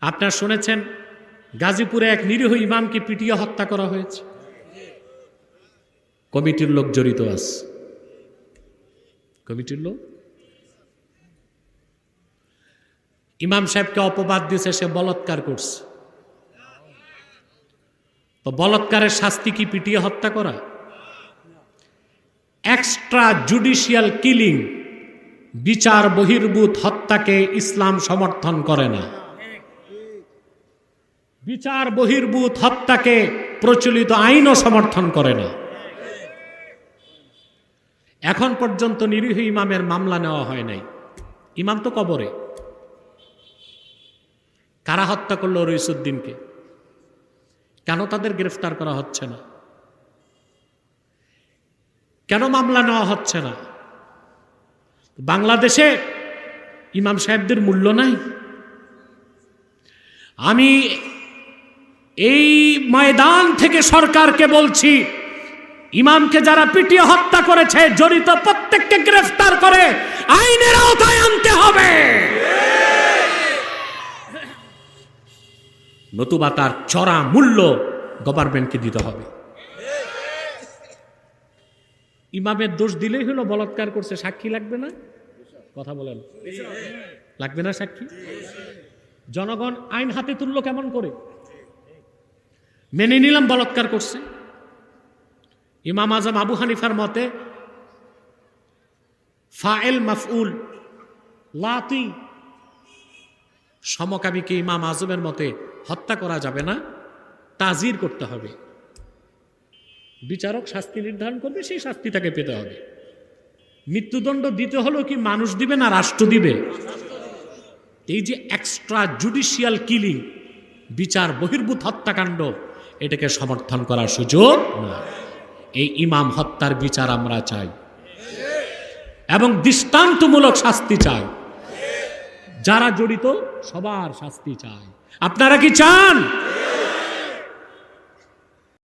আপনার শুনেছেন, গাজীপুরে এক নিরীহ ইমামকে পিটিয়ে হত্যা করা হয়েছে। কমিটির লোক জড়িত আছে। কমিটির লোক? ইমাম সাহেবকে অপবাদ দিয়েছে, সে বলৎকার করছে। তো বলৎকারের শাস্তি কি পিটিয়ে হত্যা করা? এক্সট্রা জুডিশিয়াল কিলিং বিচার, বহির্ভূত হত্যাকে ইসলাম সমর্থন করে না। বিচার বহির্ভূত হত্যাকে প্রচলিত আইনও সমর্থন করে না। এখন পর্যন্ত নিরীহ ইমামের মামলা নেওয়া হয় নাই। ইমাম তো কবরে। কারা হত্যা করল রইসুদ্দিনকে? কেন তাদের গ্রেফতার করা হচ্ছে না? কেন মামলা নেওয়া হচ্ছে না? বাংলাদেশে ইমাম সাহেবদের মূল্য নাই। আমি এই ময়দান থেকে সরকারকে বলছি, ইমামকে যারা পিটিয়ে হত্যা করেছে, জড়িত প্রত্যেককে গ্রেফতার করে, আইনের আওতায় আনতে হবে। নতুবা তার চড়া মূল্য গভর্নমেন্টকে দিতে হবে। ইমামের দোষ দিলেই হলো বলাৎকার করছে, সাক্ষী লাগবে না? কথা বলেন। লাগবে না সাক্ষী? জনগণ আইন হাতে তুললো কেমন করে? মেনে নিলাম বলাৎকার করছে। ইমাম আজম আবু হানিফার মতে ফায়েল মাফউল, লাতি, সমকামীকে ইমাম আজমের মতে হত্যা করা যাবে না, তাজির করতে হবে। বিচারক শাস্তি নির্ধারণ করবে, সেই শাস্তি তাকে পেতে হবে। মৃত্যুদণ্ড দিতে হলেও কি মানুষ দিবে না রাষ্ট্র দিবে? এই যে এক্সট্রা জুডিশিয়াল কিলিং বিচার, বহির্ভূত হত্যাকাণ্ড এটাকে সমর্থন করার সুযোগ না এই ইমাম হত্যার বিচার আমরা চাই। এবং দৃষ্টান্তমূলক শাস্তি চাই। যারা জড়িত, সবার শাস্তি চাই। আপনারা কি চান?